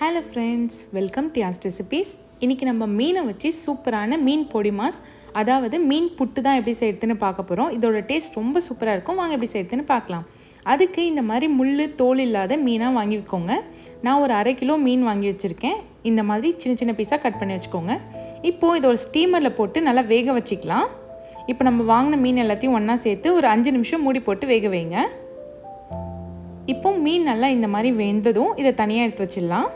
Hello friends welcome to ஆஸ் recipes இன்றைக்கி நம்ம மீனை வச்சு சூப்பரான மீன் பொடி மாஸ் அதாவது மீன் புட்டு தான் எப்படி செய்யறதுன்னு பார்க்க போகிறோம் இதோட டேஸ்ட் ரொம்ப சூப்பராக இருக்கும். வாங்க எப்படி செய்யறதுன்னு பார்க்கலாம். அதுக்கு இந்த மாதிரி முள் தோல் இல்லாத மீனாக வாங்கிக்கோங்க நான் ஒரு அரை கிலோ மீன் வாங்கி வச்சுருக்கேன். இந்த மாதிரி சின்ன சின்ன பீஸாக கட் பண்ணி வச்சுக்கோங்க. இப்போது இதை ஒரு ஸ்டீமரில் போட்டு நல்லா வேக வச்சுக்கலாம். இப்போ நம்ம வாங்கின மீன் எல்லாத்தையும் ஒன்றா சேர்த்து ஒரு அஞ்சு நிமிஷம் மூடி போட்டு வேக வைங்க. இப்போ மீன் நல்லா இந்த மாதிரி வெந்ததும் இதை தனியாக எடுத்து வச்சிடலாம்.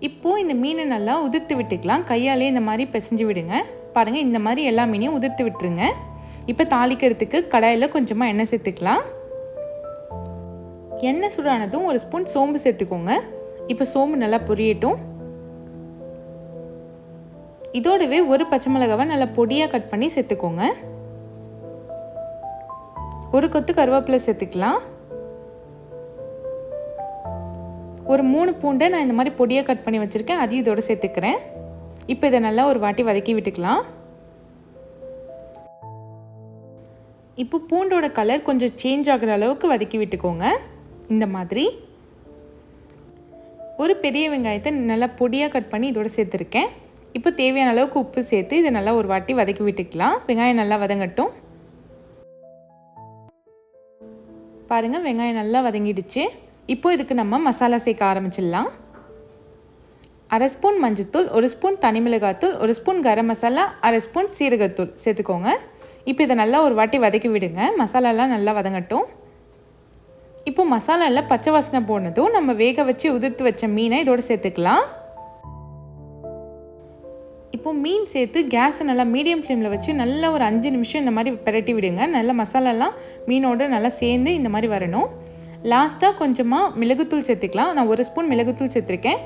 இப்போது இந்த மீனை நல்லா உதிர்த்து விட்டுக்கலாம். கையாலே இந்த மாதிரி பிசைஞ்சு விடுங்க. பாருங்கள் இந்த மாதிரி எல்லா மீனையும் உதிர்த்து விட்டுருங்க. இப்போ தாளிக்கிறதுக்கு கடாயில் கொஞ்சமாக எண்ணெய் சேர்த்துக்கலாம். எண்ணெய் சூடானதும் ஒரு ஸ்பூன் சோம்பு சேர்த்துக்கோங்க. இப்போ சோம்பு நல்லா பொரியட்டும். இதோடவே ஒரு பச்சை மிளகாவை நல்லா பொடியாக கட் பண்ணி சேர்த்துக்கோங்க. ஒரு கொத்து கருவேப்பிலை சேர்த்துக்கலாம். ஒரு மூணு பூண்டை நான் இந்த மாதிரி பொடியாக கட் பண்ணி வச்சுருக்கேன். அதையும் இதோடு சேர்த்துக்கிறேன். இப்போ இதை நல்லா ஒரு வாட்டி வதக்கி விட்டுக்கலாம். இப்போ பூண்டோட கலர் கொஞ்சம் சேஞ்ச் ஆகிற அளவுக்கு வதக்கி விட்டுக்கோங்க. இந்த மாதிரி. ஒரு பெரிய வெங்காயத்தை நல்லா பொடியாக கட் பண்ணி இதோட சேர்த்துருக்கேன். இப்போ தேவையான அளவுக்கு உப்பு சேர்த்து இதை நல்லா ஒரு வாட்டி வதக்கி விட்டுக்கலாம். வெங்காயம் நல்லா வதங்கட்டும். பாருங்கள் வெங்காயம் நல்லா வதங்கிடுச்சு. இப்போ இதுக்கு நம்ம மசாலா சேர்க்க ஆரம்பிச்சிடலாம். அரை ஸ்பூன் மஞ்சத்தூள் ஒரு ஸ்பூன் தனி மிளகாத்தூள் ஒரு ஸ்பூன் கரம் மசாலா அரை ஸ்பூன் சீரகத்தூள் சேர்த்துக்கோங்க. இப்போ இதை நல்லா ஒரு வாட்டி வதக்கி விடுங்க. மசாலாலாம் நல்லா வதங்கட்டும். இப்போ மசாலாவில் பச்சை வாசனை போனதும் நம்ம வேக வச்சு உதிர்த்து வச்ச மீனை இதோடு சேர்த்துக்கலாம். இப்போ மீன் சேர்த்து கேஸை நல்லா மீடியம் ஃப்ளேமில் வச்சு நல்லா ஒரு அஞ்சு நிமிஷம் இந்த மாதிரி பிரட்டி விடுங்க. நல்ல மசாலாலாம் மீனோடு நல்லா சேர்ந்து இந்த மாதிரி வரணும். லாஸ்ட்டாக கொஞ்சமாக மிளகுத்தூள் சேர்த்துக்கலாம். நான் ஒரு ஸ்பூன் மிளகுத்தூள் சேர்த்துருக்கேன்.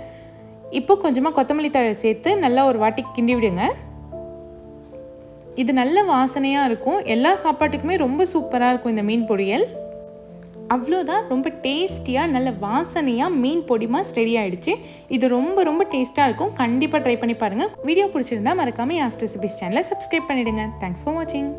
இப்போ கொஞ்சமாக கொத்தமல்லி தழை சேர்த்து நல்லா ஒரு வாட்டி கிண்டி விடுங்க. இது நல்ல வாசனையாக இருக்கும். எல்லா சாப்பாட்டுக்குமே ரொம்ப சூப்பராக இருக்கும் இந்த மீன் பொரியல். அவ்வளோதான் ரொம்ப டேஸ்டியாக நல்ல வாசனையாக மீன் பொடிமாஸ் ரெடி ஆகிடுச்சு இது ரொம்ப ரொம்ப டேஸ்ட்டாக இருக்கும். கண்டிப்பாக ட்ரை பண்ணி பாருங்கள் வீடியோ பிடிச்சிருந்தா மறக்காமல் யாஸ்ட் ரெசிபிஸ் சேனலை சப்ஸ்கிரைப் பண்ணிவிடுங்க தேங்க்ஸ் ஃபார் வாட்சிங்